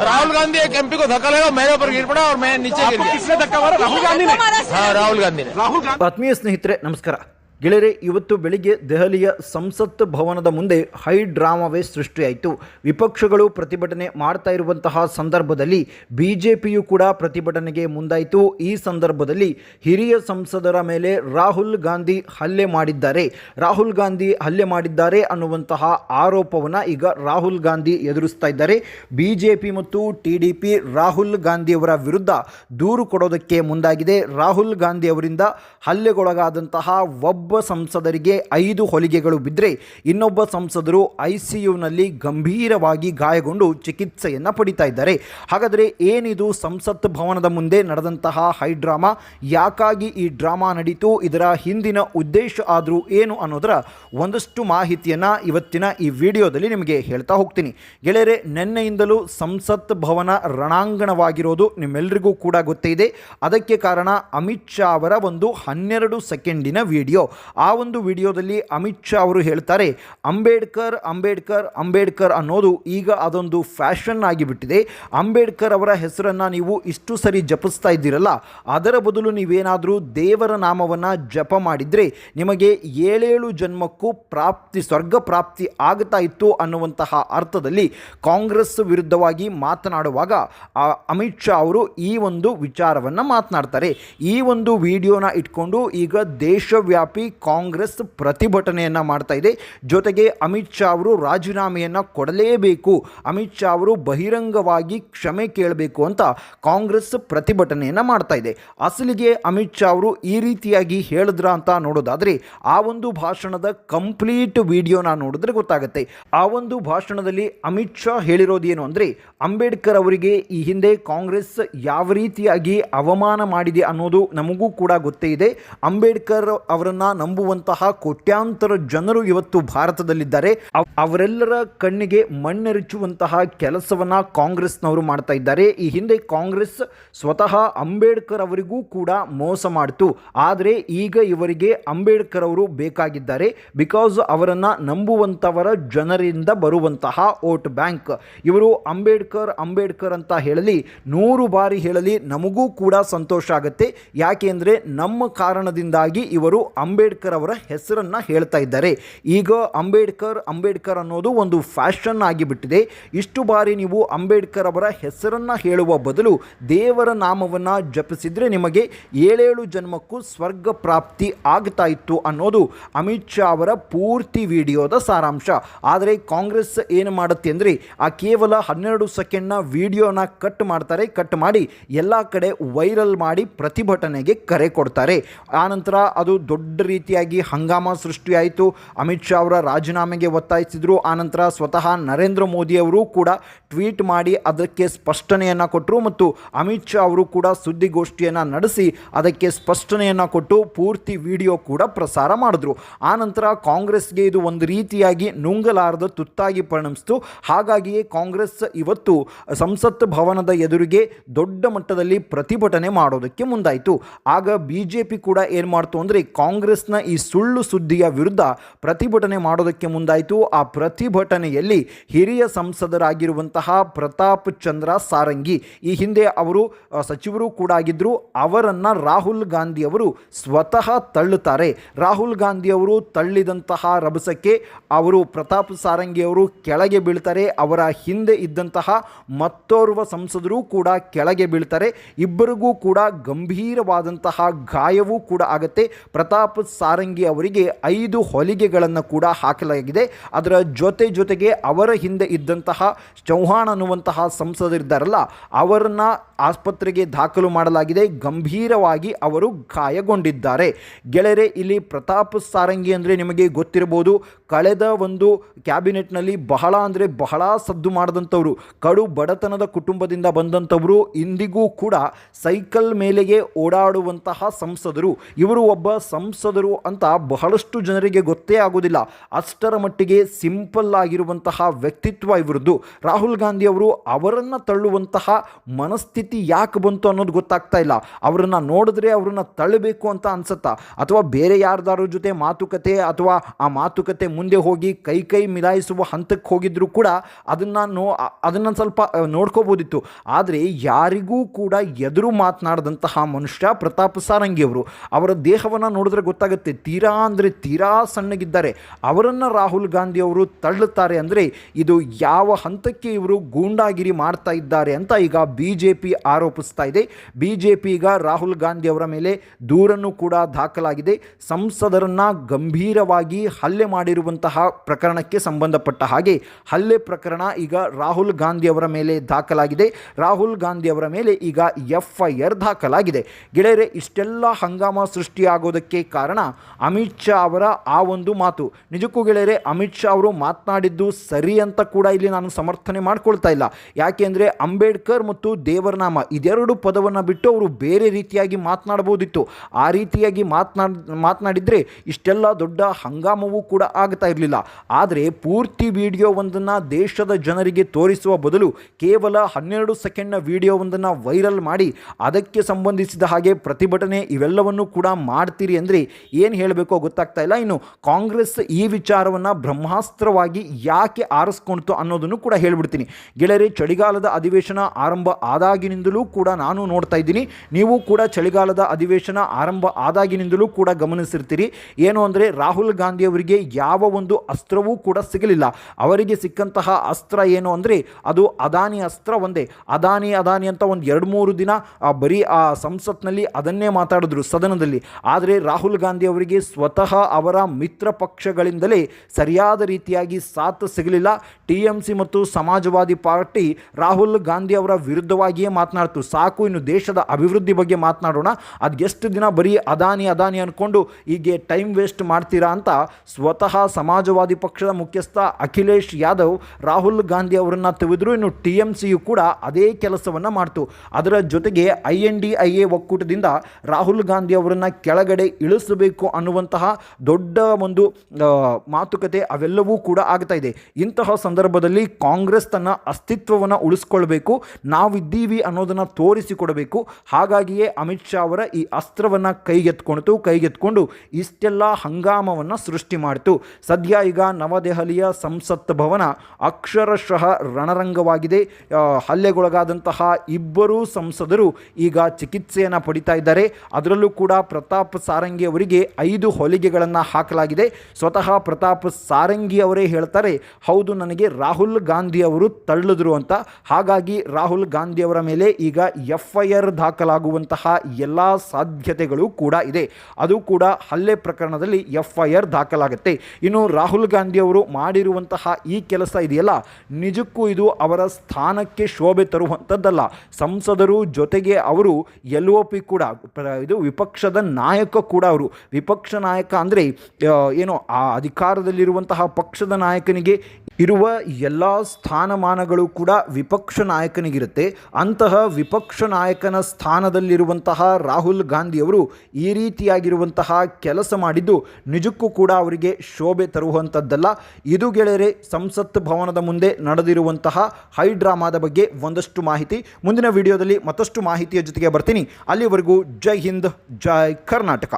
राहुल गांधी एक एमपी को धक्का लगा मेरे ऊपर गिर पड़ा और मैं नीचे गिर आपको गया किसने धक्का मारा राहुल गांधी ने हाँ राहुल गांधी ने ರಾಹುಲ್ ಗಾಂಧಿ ಆತ್ಮೀಯ ಸ್ನೇಹಿತರೆ ನಮಸ್ಕಾರ ಗೆಳೆಯರೆ, ಇವತ್ತು ಬೆಳಿಗ್ಗೆ ದೆಹಲಿಯ ಸಂಸತ್ ಭವನದ ಮುಂದೆ ಹೈ ಡ್ರಾಮಾವೇ ಸೃಷ್ಟಿಯಾಯಿತು. ವಿಪಕ್ಷಗಳು ಪ್ರತಿಭಟನೆ ಮಾಡ್ತಾ ಇರುವಂತಹ ಸಂದರ್ಭದಲ್ಲಿ ಬಿ ಕೂಡ ಪ್ರತಿಭಟನೆಗೆ ಮುಂದಾಯಿತು. ಈ ಸಂದರ್ಭದಲ್ಲಿ ಹಿರಿಯ ಸಂಸದರ ಮೇಲೆ ರಾಹುಲ್ ಗಾಂಧಿ ಹಲ್ಲೆ ಮಾಡಿದ್ದಾರೆ. ರಾಹುಲ್ ಗಾಂಧಿ ಹಲ್ಲೆ ಮಾಡಿದ್ದಾರೆ ಅನ್ನುವಂತಹ ಆರೋಪವನ್ನು ಈಗ ರಾಹುಲ್ ಗಾಂಧಿ ಎದುರಿಸ್ತಾ ಇದ್ದಾರೆ. ಬಿ ಜೆ ಪಿ ಮತ್ತು ಟಿ ಡಿ ಪಿ ರಾಹುಲ್ ಗಾಂಧಿಯವರ ವಿರುದ್ಧ ದೂರು ಕೊಡೋದಕ್ಕೆ ಮುಂದಾಗಿದೆ. ರಾಹುಲ್ ಗಾಂಧಿ ಅವರಿಂದ ಹಲ್ಲೆಗೊಳಗಾದಂತಹ ಒಬ್ಬ ಸಂಸದರಿಗೆ ಐದು ಹೊಲಿಗೆಗಳು ಬಿದ್ದರೆ ಇನ್ನೊಬ್ಬ ಸಂಸದರು ಐ ಸಿ ಯುನಲ್ಲಿ ಗಂಭೀರವಾಗಿ ಗಾಯಗೊಂಡು ಚಿಕಿತ್ಸೆಯನ್ನು ಪಡಿತಾ ಇದ್ದಾರೆ. ಹಾಗಾದರೆ ಏನಿದು ಸಂಸತ್ ಭವನದ ಮುಂದೆ ನಡೆದಂತಹ ಹೈ ಡ್ರಾಮಾ? ಯಾಕಾಗಿ ಈ ಡ್ರಾಮಾ ನಡೀತು? ಇದರ ಹಿಂದಿನ ಉದ್ದೇಶ ಆದರೂ ಏನು ಅನ್ನೋದರ ಒಂದಷ್ಟು ಮಾಹಿತಿಯನ್ನು ಇವತ್ತಿನ ಈ ವಿಡಿಯೋದಲ್ಲಿ ನಿಮಗೆ ಹೇಳ್ತಾ ಹೋಗ್ತೀನಿ. ಗೆಳೆಯರೆ, ನಿನ್ನೆಯಿಂದಲೂ ಸಂಸತ್ ಭವನ ರಣಾಂಗಣವಾಗಿರೋದು ನಿಮ್ಮೆಲ್ಲರಿಗೂ ಕೂಡ ಗೊತ್ತೇ ಇದೆ. ಅದಕ್ಕೆ ಕಾರಣ ಅಮಿತ್ ಶಾ ಅವರ ಒಂದು ಹನ್ನೆರಡು ಸೆಕೆಂಡಿನ ವಿಡಿಯೋ. ಆ ಒಂದು ವಿಡಿಯೋದಲ್ಲಿ ಅಮಿತ್ ಶಾ ಅವರು ಹೇಳ್ತಾರೆ, ಅಂಬೇಡ್ಕರ್ ಅಂಬೇಡ್ಕರ್ ಅಂಬೇಡ್ಕರ್ ಅನ್ನೋದು ಈಗ ಅದೊಂದು ಫ್ಯಾಷನ್ ಆಗಿಬಿಟ್ಟಿದೆ. ಅಂಬೇಡ್ಕರ್ ಅವರ ಹೆಸರನ್ನು ನೀವು ಇಷ್ಟು ಸರಿ ಜಪಿಸ್ತಾ ಇದ್ದೀರಲ್ಲ, ಅದರ ಬದಲು ನೀವೇನಾದರೂ ದೇವರ ನಾಮವನ್ನು ಜಪ ಮಾಡಿದರೆ ನಿಮಗೆ ಏಳೇಳು ಜನ್ಮಕ್ಕೂ ಪ್ರಾಪ್ತಿ, ಸ್ವರ್ಗ ಪ್ರಾಪ್ತಿ ಆಗ್ತಾ ಇತ್ತು ಅನ್ನುವಂತಹ ಅರ್ಥದಲ್ಲಿ ಕಾಂಗ್ರೆಸ್ ವಿರುದ್ಧವಾಗಿ ಮಾತನಾಡುವಾಗ ಅಮಿತ್ ಶಾ ಅವರು ಈ ಒಂದು ವಿಚಾರವನ್ನು ಮಾತನಾಡ್ತಾರೆ. ಈ ಒಂದು ವಿಡಿಯೋನ ಇಟ್ಕೊಂಡು ಈಗ ದೇಶವ್ಯಾಪಿ ಕಾಂಗ್ರೆಸ್ ಪ್ರತಿಭಟನೆಯನ್ನು ಮಾಡ್ತಾ ಇದೆ. ಜೊತೆಗೆ ಅಮಿತ್ ಶಾ ಅವರು ರಾಜೀನಾಮೆಯನ್ನು ಕೊಡಲೇಬೇಕು. ಅಮಿತ್ ಶಾ ಅವರು ಬಹಿರಂಗವಾಗಿ ಕ್ಷಮೆ ಕೇಳಬೇಕು ಅಂತ ಕಾಂಗ್ರೆಸ್ ಪ್ರತಿಭಟನೆಯನ್ನು ಮಾಡ್ತಾ ಇದೆ. ಅಸಲಿಗೆ ಅಮಿತ್ ಶಾ ಅವರು ಈ ರೀತಿಯಾಗಿ ಹೇಳಿದ್ರ ಅಂತ ನೋಡೋದಾದರೆ, ಆ ಒಂದು ಭಾಷಣದ ಕಂಪ್ಲೀಟ್ ವಿಡಿಯೋನ ನೋಡಿದ್ರೆ ಗೊತ್ತಾಗುತ್ತೆ. ಆ ಒಂದು ಭಾಷಣದಲ್ಲಿ ಅಮಿತ್ ಶಾ ಹೇಳಿರೋದು ಏನು ಅಂದರೆ, ಅಂಬೇಡ್ಕರ್ ಅವರಿಗೆ ಈ ಹಿಂದೆ ಕಾಂಗ್ರೆಸ್ ಯಾವ ರೀತಿಯಾಗಿ ಅವಮಾನ ಮಾಡಿದೆ ಅನ್ನೋದು ನಮಗೂ ಕೂಡ ಗೊತ್ತೇ ಇದೆ. ಅಂಬೇಡ್ಕರ್ ಅವರನ್ನ ನಂಬುವಂತಹ ಕೋಟ್ಯಾಂತರ ಜನರು ಇವತ್ತು ಭಾರತದಲ್ಲಿದ್ದಾರೆ. ಅವ್- ಅವರೆಲ್ಲರ ಕಣ್ಣಿಗೆ ಮಣ್ಣೆರಚುವಂತಹ ಕೆಲಸವನ್ನ ಕಾಂಗ್ರೆಸ್ನವರು ಮಾಡ್ತಾ ಇದ್ದಾರೆ. ಈ ಹಿಂದೆ ಕಾಂಗ್ರೆಸ್ ಸ್ವತಃ ಅಂಬೇಡ್ಕರ್ ಅವರಿಗೂ ಕೂಡ ಮೋಸ ಮಾಡಿತು. ಆದರೆ ಈಗ ಇವರಿಗೆ ಅಂಬೇಡ್ಕರ್ ಅವರು ಬೇಕಾಗಿದ್ದಾರೆ. ಬಿಕಾಸ್ ಅವರನ್ನು ನಂಬುವಂತವರ ಜನರಿಂದ ಬರುವಂತಹ ವೋಟ್ ಬ್ಯಾಂಕ್. ಇವರು ಅಂಬೇಡ್ಕರ್ ಅಂಬೇಡ್ಕರ್ ಅಂತ ಹೇಳಲಿ, ನೂರು ಬಾರಿ ಹೇಳಲಿ ನಮಗೂ ಕೂಡ ಸಂತೋಷ ಆಗುತ್ತೆ. ಯಾಕೆ ಅಂದರೆ ನಮ್ಮ ಕಾರಣದಿಂದಾಗಿ ಇವರು ಅಂಬೇಡ್ಕರ್ ಅವರ ಹೆಸರನ್ನು ಹೇಳ್ತಾ ಇದ್ದಾರೆ. ಈಗ ಅಂಬೇಡ್ಕರ್ ಅಂಬೇಡ್ಕರ್ ಅನ್ನೋದು ಒಂದು ಫ್ಯಾಷನ್ ಆಗಿಬಿಟ್ಟಿದೆ. ಇಷ್ಟು ಬಾರಿ ನೀವು ಅಂಬೇಡ್ಕರ್ ಅವರ ಹೆಸರನ್ನು ಹೇಳುವ ಬದಲು ದೇವರ ನಾಮವನ್ನು ಜಪಿಸಿದ್ರೆ ನಿಮಗೆ ಏಳೇಳು ಜನ್ಮಕ್ಕೂ ಸ್ವರ್ಗ ಪ್ರಾಪ್ತಿ ಆಗ್ತಾ ಇತ್ತು ಅನ್ನೋದು ಅಮಿತ್ ಶಾ ಅವರ ಪೂರ್ತಿ ವಿಡಿಯೋದ ಸಾರಾಂಶ. ಆದರೆ ಕಾಂಗ್ರೆಸ್ ಏನು ಮಾಡುತ್ತೆ ಅಂದರೆ ಆ ಕೇವಲ ಹನ್ನೆರಡು ಸೆಕೆಂಡ್ನ ವಿಡಿಯೋನ ಕಟ್ ಮಾಡ್ತಾರೆ, ಕಟ್ ಮಾಡಿ ಎಲ್ಲ ಕಡೆ ವೈರಲ್ ಮಾಡಿ ಪ್ರತಿಭಟನೆಗೆ ಕರೆ ಕೊಡ್ತಾರೆ. ಆನಂತರ ಅದು ದೊಡ್ಡ ರೀತಿಯಾಗಿ ಹಂಗಾಮ ಸೃಷ್ಟಿಯಾಯಿತು. ಅಮಿತ್ ಶಾ ಅವರ ರಾಜೀನಾಮೆಗೆ ಒತ್ತಾಯಿಸಿದರು. ಆನಂತರ ಸ್ವತಃ ನರೇಂದ್ರ ಮೋದಿಯವರು ಕೂಡ ಟ್ವೀಟ್ ಮಾಡಿ ಅದಕ್ಕೆ ಸ್ಪಷ್ಟನೆಯನ್ನು ಕೊಟ್ಟರು ಮತ್ತು ಅಮಿತ್ ಶಾ ಅವರು ಕೂಡ ಸುದ್ದಿಗೋಷ್ಠಿಯನ್ನು ನಡೆಸಿ ಅದಕ್ಕೆ ಸ್ಪಷ್ಟನೆಯನ್ನು ಕೊಟ್ಟು ಪೂರ್ತಿ ವಿಡಿಯೋ ಕೂಡ ಪ್ರಸಾರ ಮಾಡಿದ್ರು. ಆನಂತರ ಕಾಂಗ್ರೆಸ್ಗೆ ಇದು ಒಂದು ರೀತಿಯಾಗಿ ನುಂಗಲಾರದ ತುತ್ತಾಗಿ ಪರಿಣಮಿಸಿತು. ಹಾಗಾಗಿಯೇ ಕಾಂಗ್ರೆಸ್ ಇವತ್ತು ಸಂಸತ್ ಭವನದ ಎದುರಿಗೆ ದೊಡ್ಡ ಮಟ್ಟದಲ್ಲಿ ಪ್ರತಿಭಟನೆ ಮಾಡೋದಕ್ಕೆ ಮುಂದಾಯಿತು. ಆಗ ಬಿ ಜೆ ಪಿ ಕೂಡ ಏನು ಮಾಡ್ತು ಅಂದರೆ ಕಾಂಗ್ರೆಸ್ನ ಈ ಸುಳ್ಳು ಸುದ್ದಿಯ ವಿರುದ್ಧ ಪ್ರತಿಭಟನೆ ಮಾಡೋದಕ್ಕೆ ಮುಂದಾಯಿತು. ಆ ಪ್ರತಿಭಟನೆಯಲ್ಲಿ ಹಿರಿಯ ಸಂಸದರಾಗಿರುವಂತಹ ಪ್ರತಾಪ್ ಚಂದ್ರ ಸಾರಂಗಿ, ಈ ಹಿಂದೆ ಅವರು ಸಚಿವರು ಕೂಡ ಆಗಿದ್ದರು ಅವರನ್ನು ರಾಹುಲ್ ಗಾಂಧಿ ಅವರು ಸ್ವತಃ ತಳ್ಳುತ್ತಾರೆ. ರಾಹುಲ್ ಗಾಂಧಿ ಅವರು ತಳ್ಳಿದಂತಹ ರಭಸಕ್ಕೆ ಅವರು, ಪ್ರತಾಪ್ ಸಾರಂಗಿ ಅವರು ಕೆಳಗೆ ಬೀಳ್ತಾರೆ. ಅವರ ಹಿಂದೆ ಇದ್ದಂತಹ ಮತ್ತೋರ್ವ ಸಂಸದರು ಕೂಡ ಕೆಳಗೆ ಬೀಳ್ತಾರೆ. ಇಬ್ಬರಿಗೂ ಕೂಡ ಗಂಭೀರವಾದಂತಹ ಗಾಯವೂ ಕೂಡ ಆಗುತ್ತೆ. ಪ್ರತಾಪ್ ಸಾರಂಗಿ ಅವರಿಗೆ ಐದು ಹೊಲಿಗೆಗಳನ್ನು ಕೂಡ ಹಾಕಲಾಗಿದೆ. ಅದರ ಜೊತೆ ಜೊತೆಗೆ ಅವರ ಹಿಂದೆ ಇದ್ದಂತಹ ಚೌಹಾಣ್ ಅನ್ನುವಂತಹ ಸಂಸದರಿದ್ದಾರಲ್ಲ, ಅವರನ್ನ ಆಸ್ಪತ್ರೆಗೆ ದಾಖಲು ಮಾಡಲಾಗಿದೆ. ಗಂಭೀರವಾಗಿ ಅವರು ಗಾಯಗೊಂಡಿದ್ದಾರೆ. ಗೆಳೆಯರೆ, ಇಲ್ಲಿ ಪ್ರತಾಪ್ ಸಾರಂಗಿ ಅಂದರೆ ನಿಮಗೆ ಗೊತ್ತಿರಬಹುದು, ಕಳೆದ ಒಂದು ಕ್ಯಾಬಿನೆಟ್ನಲ್ಲಿ ಬಹಳ ಅಂದರೆ ಬಹಳ ಸದ್ದು ಮಾಡಿದಂಥವರು, ಕಡು ಬಡತನದ ಕುಟುಂಬದಿಂದ ಬಂದಂಥವರು, ಇಂದಿಗೂ ಕೂಡ ಸೈಕಲ್ ಮೇಲೆಗೆ ಓಡಾಡುವಂತಹ ಸಂಸದರು. ಇವರು ಒಬ್ಬ ಸಂಸದರು. ಮಾಡಿದರು ಅಂತ ಬಹಳಷ್ಟು ಜನರಿಗೆ ಗೊತ್ತೇ ಆಗೋದಿಲ್ಲ ಅಷ್ಟರ ಮಟ್ಟಿಗೆ ಸಿಂಪಲ್ ಆಗಿರುವಂತಹ ವ್ಯಕ್ತಿತ್ವ ಇವರದ್ದು. ರಾಹುಲ್ ಗಾಂಧಿ ಅವರು ಅವರನ್ನು ತಳ್ಳುವಂತಹ ಮನಸ್ಥಿತಿ ಯಾಕೆ ಬಂತು ಅನ್ನೋದು ಗೊತ್ತಾಗ್ತಾ ಇಲ್ಲ. ಅವರನ್ನು ನೋಡಿದ್ರೆ ಅವರನ್ನು ತಳ್ಳಬೇಕು ಅಂತ ಅನ್ಸುತ್ತಾ. ಅಥವಾ ಬೇರೆ ಯಾರ್ದಾರ ಜೊತೆ ಮಾತುಕತೆ ಅಥವಾ ಆ ಮಾತುಕತೆ ಮುಂದೆ ಹೋಗಿ ಕೈ ಕೈ ಮಿಲಾಯಿಸುವ ಹಂತಕ್ಕೆ ಹೋಗಿದ್ರು ಕೂಡ ಅದನ್ನು ನೋ, ಅದನ್ನು ಸ್ವಲ್ಪ ನೋಡ್ಕೋಬೋದಿತ್ತು. ಆದರೆ ಯಾರಿಗೂ ಕೂಡ ಎದುರು ಮಾತನಾಡದಂತಹ ಮನುಷ್ಯ ಪ್ರತಾಪ್ ಸಾರಂಗಿಯವರು ಅವರ. ದೇಹವನ್ನು ನೋಡಿದ್ರೆ ಗೊತ್ತಾಗುತ್ತೆ. ತೀರಾ ಅಂದರೆ ತೀರಾ ಸಣ್ಣಗಿದ್ದಾರೆ. ಅವರನ್ನು ರಾಹುಲ್ ಗಾಂಧಿ ಅವರು ತಳ್ಳುತ್ತಾರೆ ಅಂದರೆ ಇದು ಯಾವ ಹಂತಕ್ಕೆ ಇವರು ಗೂಂಡಾಗಿರಿ ಮಾಡ್ತಾ ಇದ್ದಾರೆ ಅಂತ ಈಗ ಬಿ ಜೆ ಪಿ ಆರೋಪಿಸ್ತಾ ಇದೆ. ಬಿ ಜೆ ಪಿ ಈಗ ರಾಹುಲ್ ಗಾಂಧಿ ಅವರ ಮೇಲೆ ದೂರನ್ನು ಕೂಡ ದಾಖಲಾಗಿದೆ. ಸಂಸದರನ್ನು ಗಂಭೀರವಾಗಿ ಹಲ್ಲೆ ಮಾಡಿರುವಂತಹ ಪ್ರಕರಣಕ್ಕೆ ಸಂಬಂಧಪಟ್ಟ ಹಾಗೆ ಹಲ್ಲೆ ಪ್ರಕರಣ ಈಗ ರಾಹುಲ್ ಗಾಂಧಿ ಅವರ ಮೇಲೆ ದಾಖಲಾಗಿದೆ. ರಾಹುಲ್ ಗಾಂಧಿ ಅವರ ಮೇಲೆ ಈಗ ಎಫ್ ಐ ಆರ್ ದಾಖಲಾಗಿದೆ. ಗೆಳೆಯರೆ, ಇಷ್ಟೆಲ್ಲ ಹಂಗಾಮ ಸೃಷ್ಟಿಯಾಗೋದಕ್ಕೆ ಕಾರಣ ಅಮಿತ್ ಶಾ ಅವರ ಆ ಒಂದು ಮಾತು. ನಿಜಕ್ಕೂ ಗೆಳೆಯರೆ, ಅಮಿತ್ ಶಾ ಅವರು ಮಾತನಾಡಿದ್ದು ಸರಿ ಅಂತ ಕೂಡ ಇಲ್ಲಿ ನಾನು ಸಮರ್ಥನೆ ಮಾಡ್ಕೊಳ್ತಾ ಇಲ್ಲ. ಯಾಕೆಂದರೆ ಅಂಬೇಡ್ಕರ್ ಮತ್ತು ದೇವರನಾಮ ಇದೆರಡು ಪದವನ್ನು ಬಿಟ್ಟು ಅವರು ಬೇರೆ ರೀತಿಯಾಗಿ ಮಾತನಾಡಬಹುದಿತ್ತು. ಆ ರೀತಿಯಾಗಿ ಮಾತನಾಡ್ ಮಾತನಾಡಿದರೆ ಇಷ್ಟೆಲ್ಲ ದೊಡ್ಡ ಹಂಗಾಮವೂ ಕೂಡ ಆಗ್ತಾ ಇರಲಿಲ್ಲ. ಆದರೆ ಪೂರ್ತಿ ವಿಡಿಯೋವೊಂದನ್ನು ದೇಶದ ಜನರಿಗೆ ತೋರಿಸುವ ಬದಲು ಕೇವಲ ಹನ್ನೆರಡು ಸೆಕೆಂಡ್ನ ವಿಡಿಯೋವೊಂದನ್ನು ವೈರಲ್ ಮಾಡಿ ಅದಕ್ಕೆ ಸಂಬಂಧಿಸಿದ ಹಾಗೆ ಪ್ರತಿಭಟನೆ ಇವೆಲ್ಲವನ್ನು ಕೂಡ ಮಾಡ್ತೀರಿ ಅಂದರೆ ಏನು ಹೇಳಬೇಕೋ ಗೊತ್ತಾಗ್ತಾ ಇಲ್ಲ. ಇನ್ನು ಕಾಂಗ್ರೆಸ್ ಈ ವಿಚಾರವನ್ನು ಬ್ರಹ್ಮಾಸ್ತ್ರವಾಗಿ ಯಾಕೆ ಆರಿಸ್ಕೊಳ್ತು ಅನ್ನೋದನ್ನು ಕೂಡ ಹೇಳಿಬಿಡ್ತೀನಿ. ಗೆಳೆಯರೆ, ಚಳಿಗಾಲದ ಅಧಿವೇಶನ ಆರಂಭ ಆದಾಗಿನಿಂದಲೂ ಕೂಡ ನಾನು ನೋಡ್ತಾ ಇದ್ದೀನಿ. ನೀವು ಕೂಡ ಚಳಿಗಾಲದ ಅಧಿವೇಶನ ಆರಂಭ ಆದಾಗಿನಿಂದಲೂ ಕೂಡ ಗಮನಿಸಿರ್ತೀರಿ. ಏನು ಅಂದರೆ ರಾಹುಲ್ ಗಾಂಧಿಯವರಿಗೆ ಯಾವ ಒಂದು ಅಸ್ತ್ರವೂ ಕೂಡ ಸಿಗಲಿಲ್ಲ. ಅವರಿಗೆ ಸಿಕ್ಕಂತಹ ಅಸ್ತ್ರ ಏನು ಅಂದರೆ ಅದು ಅದಾನಿ ಅಸ್ತ್ರ ಒಂದೇ. ಅದಾನಿ ಅದಾನಿ ಅಂತ ಒಂದು ಎರಡು ಮೂರು ದಿನ ಬರೀ, ಆ, ಸಂಸತ್ನಲ್ಲಿ ಅದನ್ನೇ ಮಾತಾಡಿದ್ರು ಸದನದಲ್ಲಿ. ಆದರೆ ರಾಹುಲ್ ಗಾಂಧಿ ಅವರಿಗೆ ಸ್ವತಃ ಅವರ ಮಿತ್ರ ಪಕ್ಷಗಳಿಂದಲೇ ಸರಿಯಾದ ರೀತಿಯಾಗಿ ಸಾಥ್ ಸಿಗಲಿಲ್ಲ. ಟಿ ಎಂ ಸಿ ಮತ್ತು ಸಮಾಜವಾದಿ ಪಾರ್ಟಿ ರಾಹುಲ್ ಗಾಂಧಿ ಅವರ ವಿರುದ್ಧವಾಗಿಯೇ ಮಾತನಾಡ್ತು. ಸಾಕು, ಇನ್ನು ದೇಶದ ಅಭಿವೃದ್ಧಿ ಬಗ್ಗೆ ಮಾತನಾಡೋಣ. ಅದು ಎಷ್ಟು ದಿನ ಬರೀ ಅದಾನಿ ಅದಾನಿ ಅಂದ್ಕೊಂಡು ಹೀಗೆ ಟೈಮ್ ವೇಸ್ಟ್ ಮಾಡ್ತೀರಾ ಅಂತ ಸ್ವತಃ ಸಮಾಜವಾದಿ ಪಕ್ಷದ ಮುಖ್ಯಸ್ಥ ಅಖಿಲೇಶ್ ಯಾದವ್, ರಾಹುಲ್ ಗಾಂಧಿ ಅವರನ್ನು ತೆಗೆದ್ರು. ಇನ್ನು ಟಿ ಎಂ ಸಿಯು ಕೂಡ ಅದೇ ಕೆಲಸವನ್ನು ಮಾಡ್ತು. ಅದರ ಜೊತೆಗೆ I N D I A ಒಕ್ಕೂಟದಿಂದ ರಾಹುಲ್ ಗಾಂಧಿ ಅವರನ್ನು ಕೆಳಗಡೆ ಇಳಿಸಬೇಕು ಅನ್ನುವಂತಹ ದೊಡ್ಡ ಒಂದು ಮಾತುಕತೆ ಅವೆಲ್ಲವೂ ಕೂಡ ಆಗ್ತಾ ಇದೆ. ಇಂತಹ ಸಂದರ್ಭದಲ್ಲಿ ಕಾಂಗ್ರೆಸ್ ತನ್ನ ಅಸ್ತಿತ್ವವನ್ನು ಉಳಿಸ್ಕೊಳ್ಬೇಕು, ನಾವಿದ್ದೀವಿ ಅನ್ನೋದನ್ನು ತೋರಿಸಿಕೊಡಬೇಕು. ಹಾಗಾಗಿಯೇ ಅಮಿತ್ ಶಾ ಅವರ ಈ ಅಸ್ತ್ರವನ್ನು ಕೈಗೆತ್ಕೊಳ್ತು, ಕೈಗೆತ್ಕೊಂಡು ಇಷ್ಟೆಲ್ಲ ಹಂಗಾಮವನ್ನು ಸೃಷ್ಟಿ ಮಾಡಿತು. ಸದ್ಯ ಈಗ ನವದೆಹಲಿಯ ಸಂಸತ್ ಭವನ ಅಕ್ಷರಶಃ ರಣರಂಗವಾಗಿದೆ. ಹಲ್ಲೆಗೊಳಗಾದಂತಹ ಇಬ್ಬರೂ ಸಂಸದರು ಈಗ ಚಿಕಿತ್ಸೆಯನ್ನು ಪಡಿತಾ ಇದ್ದಾರೆ. ಅದರಲ್ಲೂ ಕೂಡ ಪ್ರತಾಪ್ ಸಾರಂಗಿ ಅವರಿಗೆ ಐದು ಹೊಲಿಗೆಗಳನ್ನು ಹಾಕಲಾಗಿದೆ. ಸ್ವತಃ ಪ್ರತಾಪ್ ಸಾರಂಗಿ ಅವರೇ ಹೇಳ್ತಾರೆ, ಹೌದು, ನನಗೆ ರಾಹುಲ್ ಗಾಂಧಿ ಅವರು ತಳ್ಳಿದ್ರು ಅಂತ. ಹಾಗಾಗಿ ರಾಹುಲ್ ಗಾಂಧಿ ಅವರ ಮೇಲೆ ಈಗ ಎಫ್ ಐ ಆರ್ ದಾಖಲಾಗುವಂತಹ ಎಲ್ಲ ಸಾಧ್ಯತೆಗಳು ಕೂಡ ಇದೆ. ಅದು ಕೂಡ ಹಲ್ಲೆ ಪ್ರಕರಣದಲ್ಲಿ ಎಫ್ ಐ ಆರ್ ದಾಖಲಾಗುತ್ತೆ. ಇನ್ನು ರಾಹುಲ್ ಗಾಂಧಿ ಅವರು ಮಾಡಿರುವಂತಹ ಈ ಕೆಲಸ ಇದೆಯಲ್ಲ, ನಿಜಕ್ಕೂ ಇದು ಅವರ ಸ್ಥಾನಕ್ಕೆ ಶೋಭೆ ತರುವಂಥದ್ದಲ್ಲ. ಸಂಸದರು ಜೊತೆಗೆ ಅವರು ಎಲ್ ಒ ಪಿ ಕೂಡ, ಇದು ವಿಪಕ್ಷದ ನಾಯಕ ಕೂಡ ಅವರು. ವಿಪಕ್ಷ ನಾಯಕ ಅಂದರೆ ಏನು ಆ ಅಧಿಕಾರದಲ್ಲಿರುವಂತಹ ಪಕ್ಷದ ನಾಯಕನಿಗೆ ಇರುವ ಎಲ್ಲ ಸ್ಥಾನಮಾನಗಳು ಕೂಡ ವಿಪಕ್ಷ ನಾಯಕನಿಗಿರುತ್ತೆ. ಅಂತಹ ವಿಪಕ್ಷ ನಾಯಕನ ಸ್ಥಾನದಲ್ಲಿರುವಂತಹ ರಾಹುಲ್ ಗಾಂಧಿಯವರು ಈ ರೀತಿಯಾಗಿರುವಂತಹ ಕೆಲಸ ಮಾಡಿದ್ದು ನಿಜಕ್ಕೂ ಕೂಡ ಅವರಿಗೆ ಶೋಭೆ ತರುವಂಥದ್ದಲ್ಲ ಇದು ಗೆಳೆಯರೆ, ಸಂಸತ್ ಭವನದ ಮುಂದೆ ನಡೆದಿರುವಂತಹ ಹೈ ಡ್ರಾಮಾದ ಬಗ್ಗೆ ಒಂದಷ್ಟು ಮಾಹಿತಿ. ಮುಂದಿನ ವಿಡಿಯೋದಲ್ಲಿ ಮತ್ತಷ್ಟು ಮಾಹಿತಿಯ ಜೊತೆಗೆ ಬರ್ತೀನಿ. ಅಲ್ಲಿವರೆಗೂ ಜೈ ಹಿಂದ್, ಜೈ ಕರ್ನಾಟಕ.